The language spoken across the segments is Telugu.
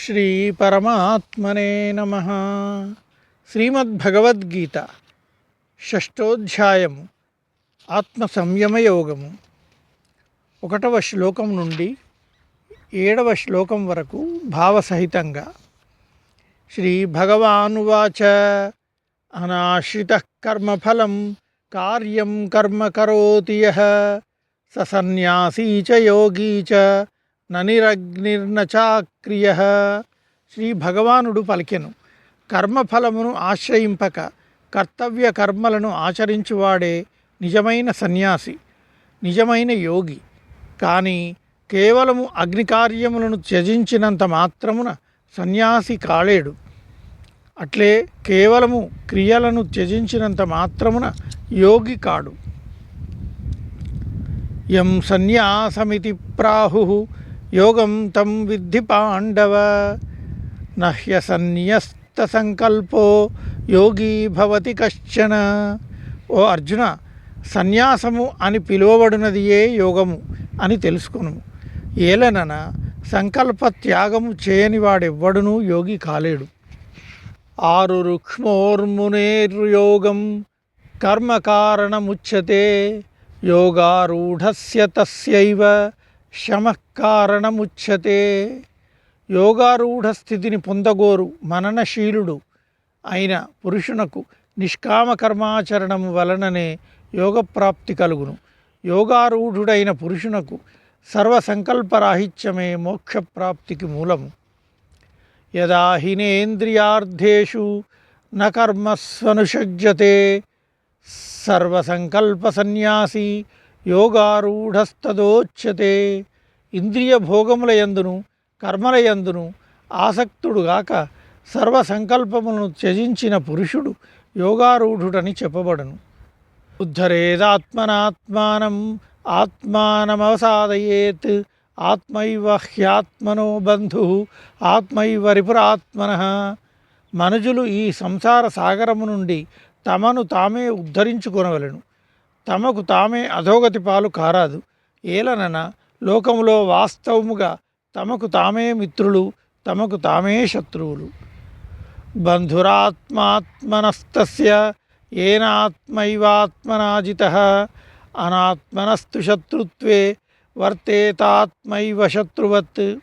శ్రీ పరమాత్మనే నమ. శ్రీమద్భగవద్గీత షష్టోధ్యాయము ఆత్మ సంయమ యోగము ఒకటవ శ్లోకం నుండి ఏడవ శ్లోకం వరకు భావసహితంగా శ్రీ భగవానువాచ అనాశ్రిత కర్మఫలం కార్యం కర్మ కరోతి స సన్యాసీ చ యోగీ చ ననిరగ్నిర్నచాక్రియ. శ్రీ భగవానుడు పలికెను. కర్మఫలమును ఆశ్రయింపక కర్తవ్య కర్మలను ఆచరించువాడే నిజమైన సన్యాసి నిజమైన యోగి. కానీ కేవలము అగ్ని కార్యములను త్యజించినంత మాత్రమున సన్యాసి కాలేడు. అట్లే కేవలము క్రియలను త్యజించినంత మాత్రమున యోగి కాడు. యం సన్యాసమితి ప్రాహు యోగం తం విద్ధి పాండవ నహ్యసన్యస్త సంకల్పో యోగి భవతి కశ్చన. ఓ అర్జున సన్యాసము అని పిలువబడినదియే ఏ యోగము అని తెలుసుకును ఏలనన సంకల్ప త్యాగము చేయని వాడెవ్వడునూ యోగి కాలేడు. ఆరు రుక్ష్మోర్మునేర్యోగం కర్మకారణముచ్యతే యోగారూఢస్య తస్యైవ. శమకారణముచ్యతే యోగారూఢ స్థితిని పొందగోరు మననశీలుడు అయిన పురుషునకు నిష్కామ కర్మాచరణము వలననే యోగప్రాప్తి కలుగును. యోగారూఢుడైన పురుషునకు సర్వసంకల్పరాహిత్యమే మోక్షప్రాప్తికి మూలము. యదా హినేంద్రియార్థేషు న కర్మస్వనుషజ్యతే. సర్వసంకల్ప సన్యాసి యోగారూఢస్తదోచ్యతే ఇంద్రియ భోగముల యందును కర్మల యందును ఆసక్తుడుగాక సర్వసంకల్పములను త్యజించిన పురుషుడు యోగారూఢుడని చెప్పబడను. ఉద్ధరేదాత్మనాత్మానం ఆత్మానమవసాదయేత్. ఆత్మైవ హ్యాత్మనో బంధు ఆత్మైవ రిపురాత్మన. మనుజులు ఈ సంసార సాగరము నుండి తమను తామే ఉద్ధరించుకొనవలెను. తమకు తామే అధోగతి పాలు కారాదు. ఏలనన లోకములో వాస్తవముగా తమకు తామే మిత్రులు తమకు తామే శత్రువులు. బంధురాత్మాత్మనస్తస్య ఏనాత్మైవాత్మనాజిత అనాత్మనస్తు శత్రుత్వే వర్తేతాత్మైవ శత్రువత్.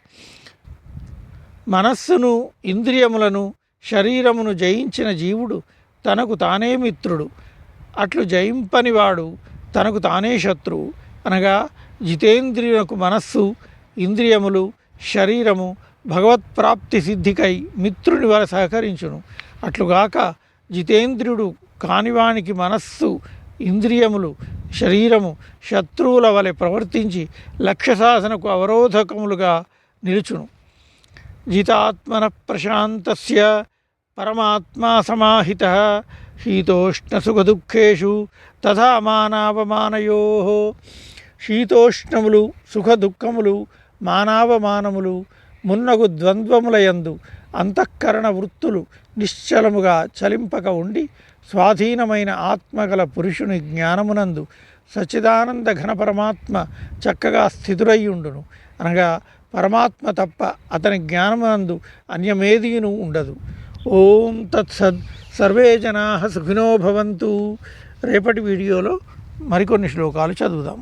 మనస్సును ఇంద్రియములను శరీరమును జయించిన జీవుడు తనకు తానే మిత్రుడు. అట్లు జయింపనివాడు. తనకు తానే శత్రువు అనగా జితేంద్రియులకు మనస్సు ఇంద్రియములు శరీరము భగవత్ప్రాప్తి సిద్ధికై మిత్రుని వల సహకరించును. అట్లుగాక జితేంద్రియుడు కానివానికి మనస్సు ఇంద్రియములు శరీరము శత్రువుల వలె ప్రవర్తించి లక్ష్య సాధనకు అవరోధకములుగా నిలుచును. జితాత్మన ప్రశాంతస్య పరమాత్మా సమాహిత. శీతోష్ణసుఖదుఃఖేషు తథా మానావమానయో. శీతోష్ణములు సుఖదుఃఖములు మానావమానములు మున్నగు ద్వంద్వములయందు అంతఃకరణ వృత్తులు నిశ్చలముగా చలింపక ఉండి స్వాధీనమైన ఆత్మగల పురుషుని జ్ఞానమునందు సచ్చిదానంద ఘన పరమాత్మ చక్కగా స్థితురయ్యుండును అనగా పరమాత్మ తప్ప అతని జ్ఞానమునందు అన్యమేదీను ఉండదు. ఓం తత్సద్ సర్వే జనా సుఖినో భవంతు. రేపటి వీడియోలో మరికొన్ని శ్లోకాలు చదువుదాం.